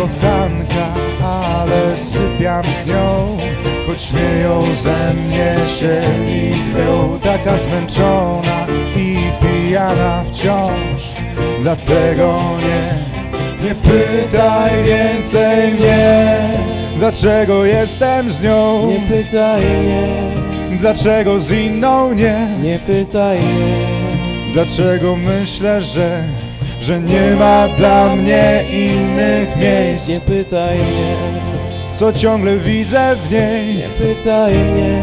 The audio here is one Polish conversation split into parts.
kochanka, ale sypiam z nią Choć śmieją ze mnie się i chwią Taka zmęczona i pijana wciąż Dlatego nie, nie pytaj więcej mnie Dlaczego jestem z nią? Nie pytaj mnie, Dlaczego z inną nie? nie pytaj mnie, Dlaczego myślę, że, że nie ma dla mnie innych miejsc? nie pytaj mnie, Co ciągle widzę w niej? nie pytaj mnie,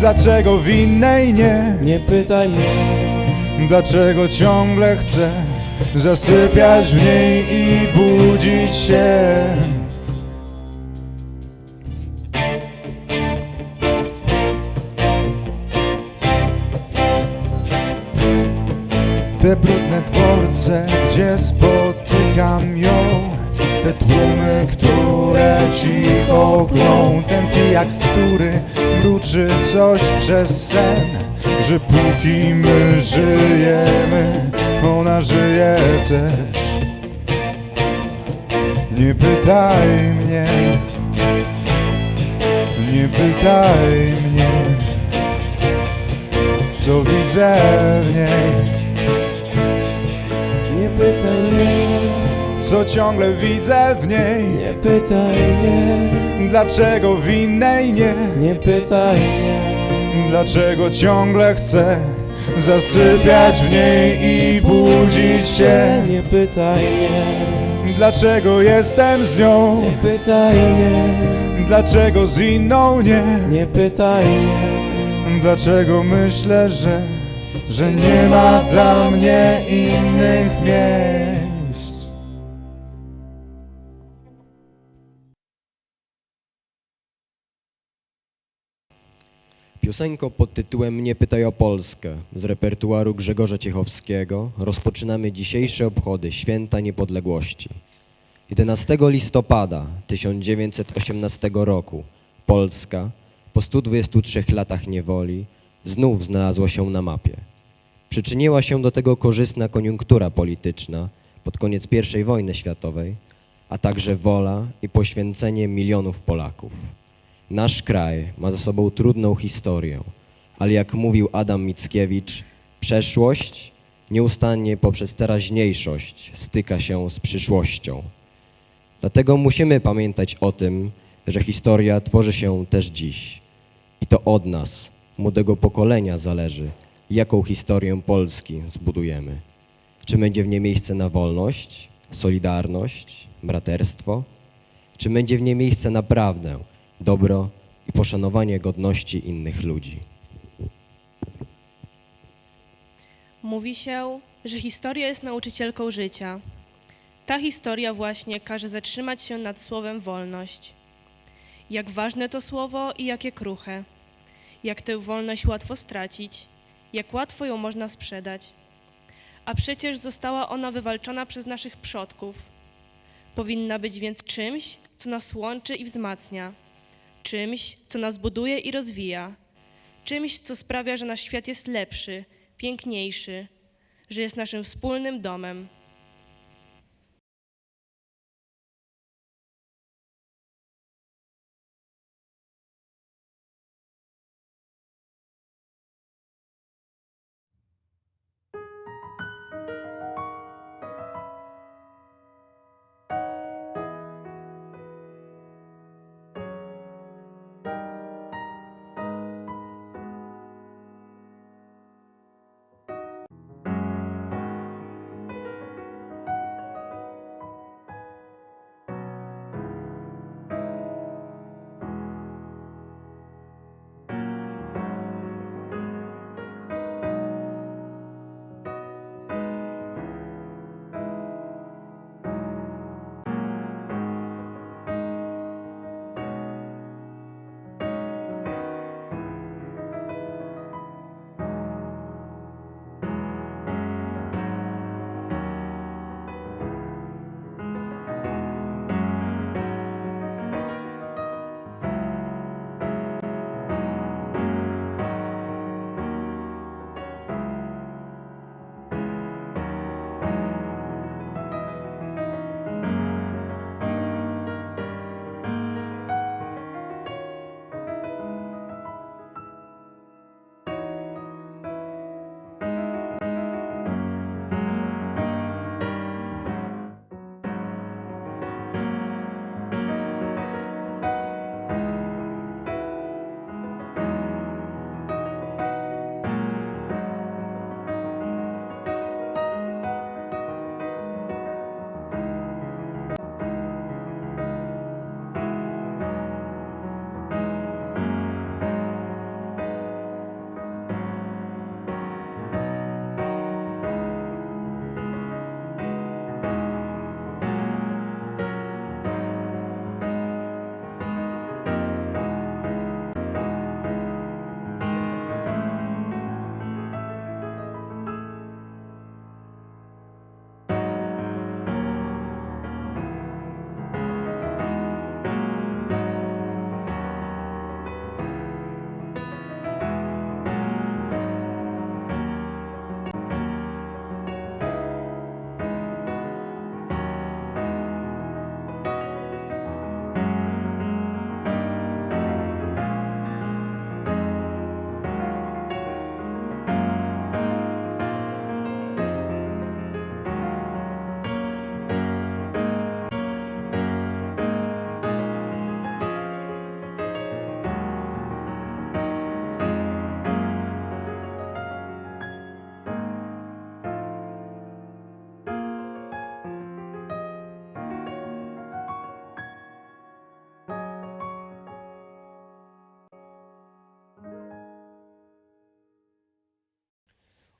Dlaczego w innej nie? nie pytaj mnie, Dlaczego ciągle chcę zasypiać w niej i budzić się? Te brudne dworce, gdzie spotykam ją Te tłumy, które cicho klą Ten pijak, który mruczy coś przez sen Że póki my żyjemy, ona żyje też. Nie pytaj mnie Nie pytaj mnie Co widzę w niej. nie pytaj mnie, Co ciągle widzę w niej? Nie pytaj mnie, Dlaczego w innej nie? Nie pytaj mnie, Dlaczego ciągle chcę Zasypiać w niej i budzić się? Nie pytaj mnie, Dlaczego jestem z nią? Nie pytaj mnie, Dlaczego z inną nie? Nie pytaj mnie, Dlaczego myślę, że Że nie ma dla mnie innych miejsc Piosenką pod tytułem Nie pytaj o Polskę z repertuaru Grzegorza Ciechowskiego rozpoczynamy dzisiejsze obchody Święta Niepodległości. 11 listopada 1918 roku Polska po 123 latach niewoli znów znalazła się na mapie. Przyczyniła się do tego korzystna koniunktura polityczna pod koniec I wojny światowej, a także wola i poświęcenie milionów Polaków. Nasz kraj ma za sobą trudną historię, ale jak mówił Adam Mickiewicz, przeszłość nieustannie poprzez teraźniejszość styka się z przyszłością. Dlatego musimy pamiętać o tym, że historia tworzy się też dziś. I to od nas, młodego pokolenia, zależy, jaką historię Polski zbudujemy. Czy będzie w niej miejsce na wolność, solidarność, braterstwo? Czy będzie w niej miejsce na prawdę, dobro i poszanowanie godności innych ludzi? Mówi się, że historia jest nauczycielką życia. Ta historia właśnie każe zatrzymać się nad słowem wolność. Jak ważne to słowo i jakie kruche. Jak tę wolność łatwo stracić, jak łatwo ją można sprzedać. A przecież została ona wywalczona przez naszych przodków. Powinna być więc czymś, co nas łączy i wzmacnia, czymś, co nas buduje i rozwija, czymś, co sprawia, że nasz świat jest lepszy, piękniejszy, że jest naszym wspólnym domem.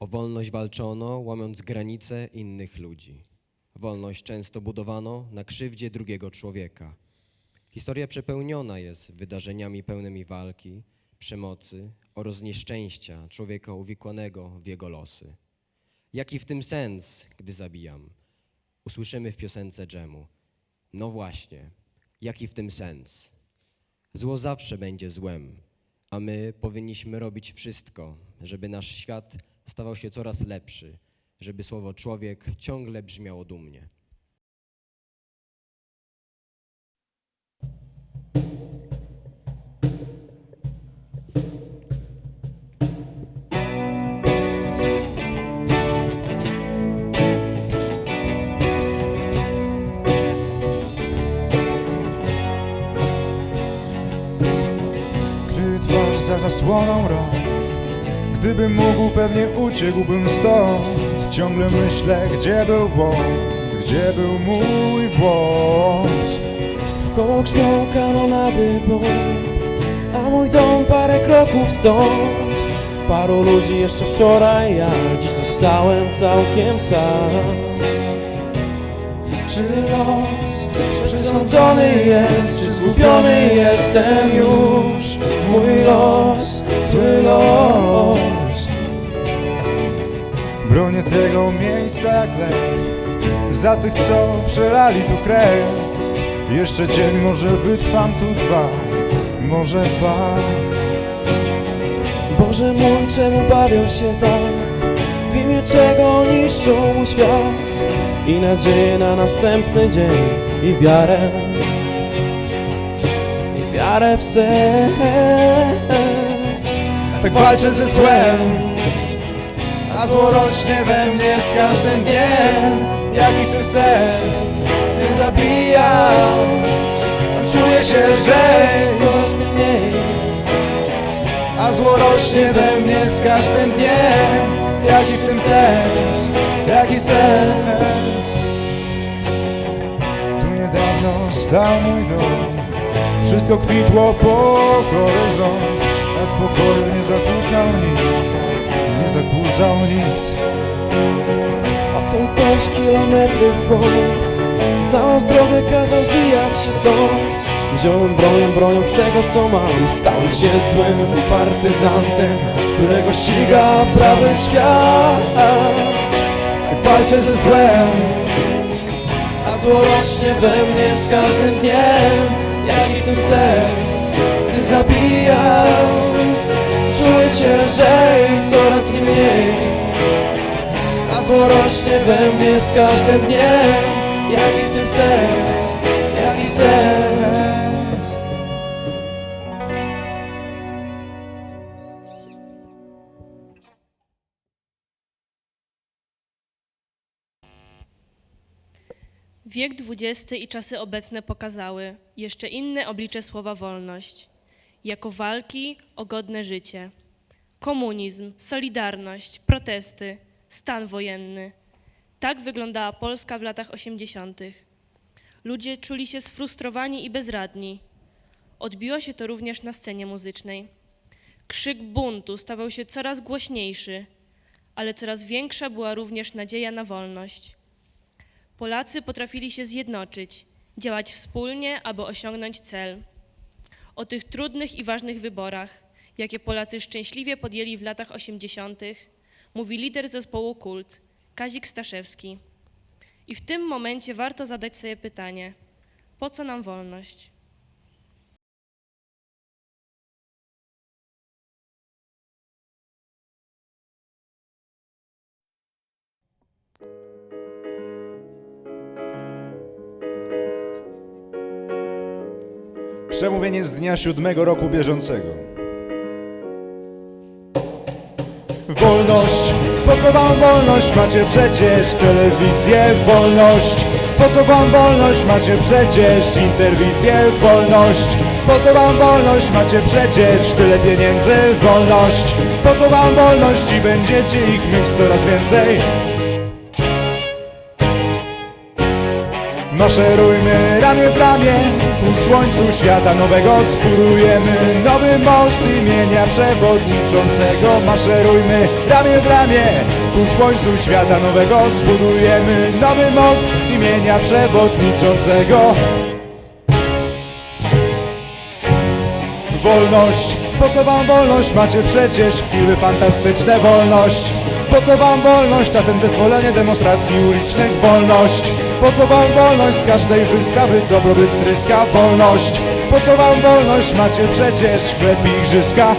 O wolność walczono, łamiąc granice innych ludzi. Wolność często budowano na krzywdzie drugiego człowieka. Historia przepełniona jest wydarzeniami pełnymi walki, przemocy oraz nieszczęścia człowieka uwikłanego w jego losy. Jaki w tym sens, gdy zabijam? Usłyszymy w piosence dżemu. No właśnie, jaki w tym sens? Zło zawsze będzie złem, a my powinniśmy robić wszystko, żeby nasz świat stawał się coraz lepszy, żeby słowo człowiek ciągle brzmiało dumnie. Za zasłoną rąk Gdybym mógł, pewnie uciekłbym stąd. Ciągle myślę, gdzie był błąd Gdzie był mój błąd. W koło grzmią kanonady bomb A mój dom parę kroków stąd. Paru ludzi jeszcze wczoraj, ja dziś zostałem całkiem sam. Czy los przesądzony jest, czy zgubiony jestem już? Mój los, zły los. Bronię tego miejsca lew Za tych, co przelali tu krew. Jeszcze dzień, może wytrwam tu dwa. Może dwa. Boże mój, czemu bawią się tak? W imię czego niszczą mój świat? I nadzieję na następny dzień i wiarę. I wiarę w sens Tak walczę ze złem A zło rośnie we mnie z każdym dniem Jaki w tym sens? Nie zabijam Czuję się lżej Coraz mniej A zło rośnie we mnie z każdym dniem Jaki w tym sens? Jaki sens? Tu niedawno stał mój dom Wszystko kwitło po horyzont A spokoju nie zakłócał nikt Nie zakłócał nikt. Potem ktoś kilometry w głąb Znalazł drogę, kazał zwijać się stąd. Wziąłem broń, broniąc tego co mam. Stałem się złym partyzantem Którego ściga prawy świat. Tak walczę ze złem A zło rośnie we mnie z każdym dniem. Jaki w tym sens, gdy zabijam Czuję się lżej, coraz mi mniej. A zło rośnie we mnie z każdym dniem. Jaki w tym sens, jaki sens. Wiek XX i czasy obecne pokazały jeszcze inne oblicze słowa wolność, jako walki o godne życie. Komunizm, solidarność, protesty, stan wojenny. Tak wyglądała Polska w latach 80. Ludzie czuli się sfrustrowani i bezradni. Odbiło się to również na scenie muzycznej. Krzyk buntu stawał się coraz głośniejszy, ale coraz większa była również nadzieja na wolność. Polacy potrafili się zjednoczyć, działać wspólnie, aby osiągnąć cel. O tych trudnych i ważnych wyborach, jakie Polacy szczęśliwie podjęli w latach 80., mówi lider zespołu Kult, Kazik Staszewski. I w tym momencie warto zadać sobie pytanie: po co nam wolność? Przemówienie z dnia siódmego roku bieżącego. Wolność, po co wam wolność? Macie przecież telewizję, wolność. Po co wam wolność? Macie przecież interwizję, wolność. Po co wam wolność? Macie przecież tyle pieniędzy, wolność. Po co wam wolność? I będziecie ich mieć coraz więcej. Maszerujmy ramię w ramię Ku słońcu świata nowego Zbudujemy nowy most imienia przewodniczącego. Maszerujmy ramię w ramię Ku słońcu świata nowego Zbudujemy nowy most imienia przewodniczącego. Wolność, po co wam wolność? Macie przecież chwile fantastyczne wolność. Po co wam wolność? Czasem zezwolenie demonstracji ulicznych wolność Po co wam wolność? Z każdej wystawy? Dobrobyt tryska wolność. Po co wam wolność? Macie przecież chleb i igrzyska.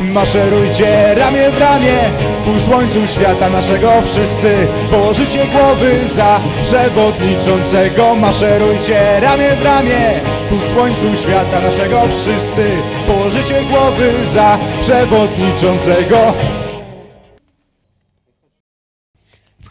Maszerujcie ramię w ramię Ku słońcu świata naszego wszyscy. Położycie głowy za przewodniczącego. Maszerujcie ramię w ramię Ku słońcu świata naszego wszyscy. Położycie głowy za przewodniczącego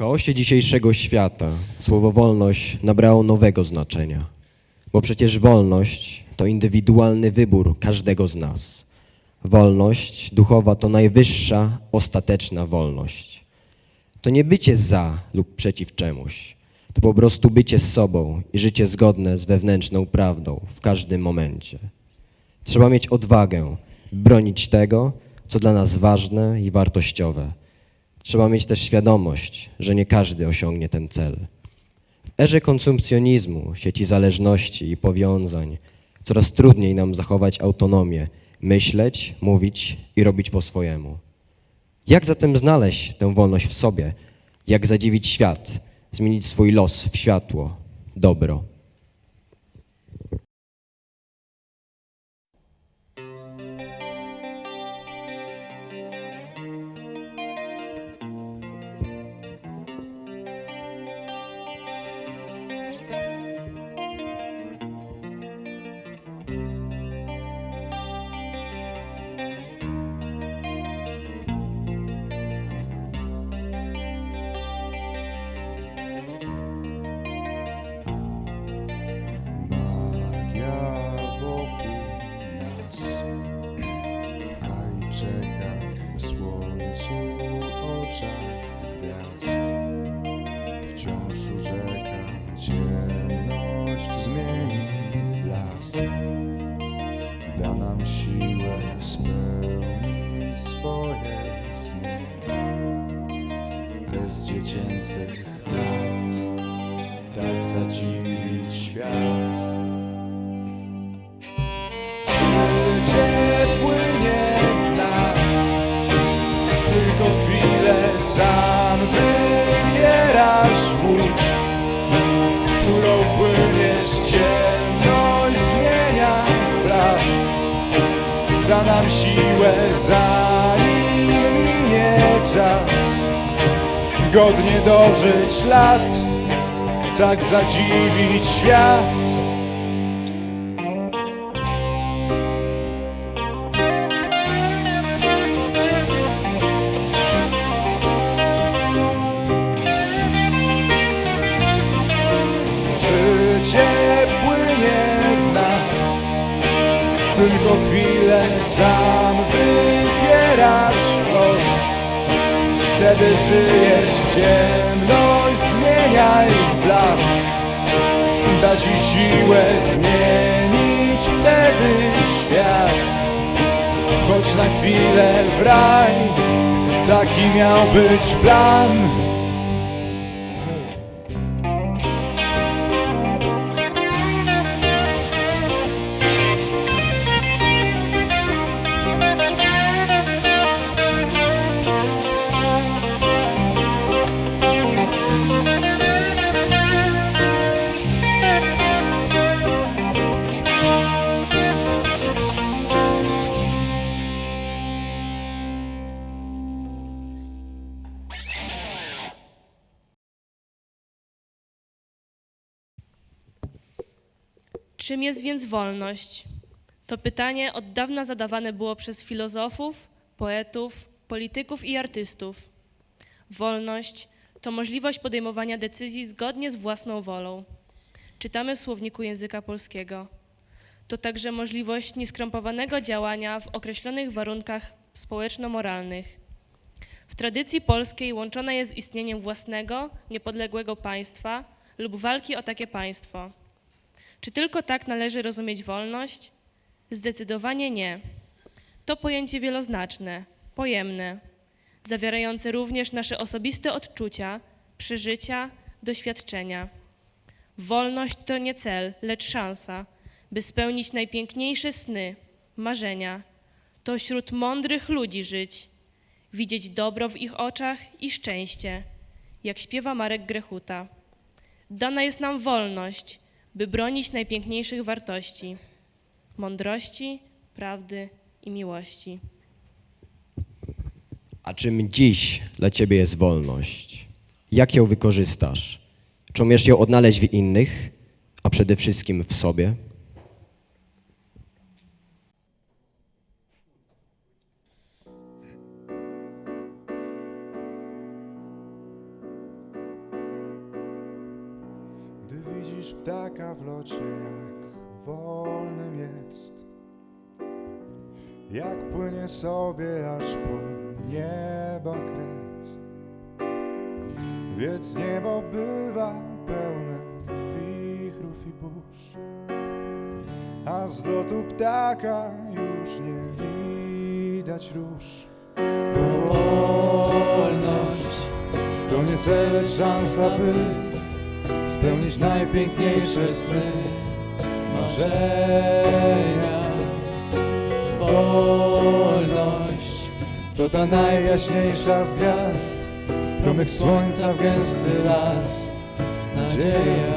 chaosie dzisiejszego świata słowo wolność nabrało nowego znaczenia, bo przecież wolność to indywidualny wybór każdego z nas. Wolność duchowa to najwyższa, ostateczna wolność. To nie bycie za lub przeciw czemuś, to po prostu bycie z sobą i życie zgodne z wewnętrzną prawdą w każdym momencie. Trzeba mieć odwagę, bronić tego, co dla nas ważne i wartościowe. Trzeba mieć też świadomość, że nie każdy osiągnie ten cel. W erze konsumpcjonizmu, sieci zależności i powiązań, coraz trudniej nam zachować autonomię, myśleć, mówić i robić po swojemu. Jak zatem znaleźć tę wolność w sobie? Jak zadziwić świat, zmienić swój los w światło, dobro? Z dziecięcych lat tak zadziwić świat. Życie płynie w nas, tylko chwilę sam wybierasz łódź, którą płyniesz, ciemność zmienia w blask. Da nam siłę, zanim minie czas, godnie dożyć lat tak zadziwić świat. Życie płynie w nas, tylko chwilę sam wybierasz los. Wtedy żyjesz, ciemność zmieniaj w blask. Da ci siłę zmienić wtedy świat. Choć na chwilę w raj, taki miał być plan Czym jest więc wolność? To pytanie od dawna zadawane było przez filozofów, poetów, polityków i artystów. Wolność to możliwość podejmowania decyzji zgodnie z własną wolą. Czytamy w słowniku języka polskiego. To także możliwość nieskrępowanego działania w określonych warunkach społeczno-moralnych. W tradycji polskiej łączona jest z istnieniem własnego, niepodległego państwa lub walki o takie państwo. Czy tylko tak należy rozumieć wolność? Zdecydowanie nie. To pojęcie wieloznaczne, pojemne, zawierające również nasze osobiste odczucia, przeżycia, doświadczenia. Wolność to nie cel, lecz szansa, by spełnić najpiękniejsze sny, marzenia. To wśród mądrych ludzi żyć, widzieć dobro w ich oczach i szczęście, jak śpiewa Marek Grechuta. Dana jest nam wolność, by bronić najpiękniejszych wartości mądrości, prawdy i miłości. A czym dziś dla Ciebie jest wolność? Jak ją wykorzystasz? Czy umiesz ją odnaleźć w innych, a przede wszystkim w sobie? Widzisz ptaka w locie, jak wolnym jest. Jak płynie sobie aż po nieba kres. Więc niebo bywa pełne wichrów i burz. A z lotu ptaka już nie widać róż. Wolność to nie cel, lecz szansa, by spełnić najpiękniejsze sny, marzenia. Wolność to ta najjaśniejsza z gwiazd, promyk słońca w gęsty las, nadzieja.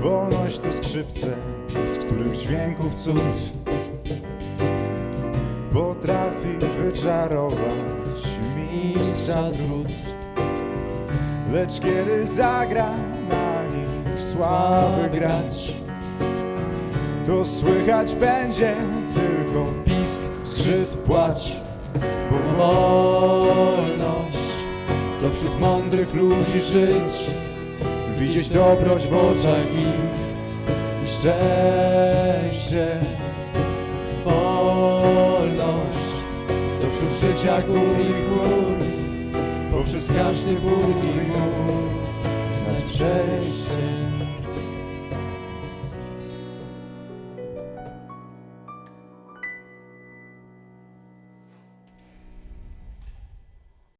Wolność to skrzypce, z których dźwięków cud potrafi wyczarować mistrza trud. Lecz kiedy zagra na nich słaby gracz, to słychać będzie tylko pisk, skrzyt, płacz. Bo wolność to wśród mądrych ludzi żyć, widzieć dobroć w oczach ich i szczęście. Wolność to wśród życia gór i poprzez każdy ból i mur znać przejście.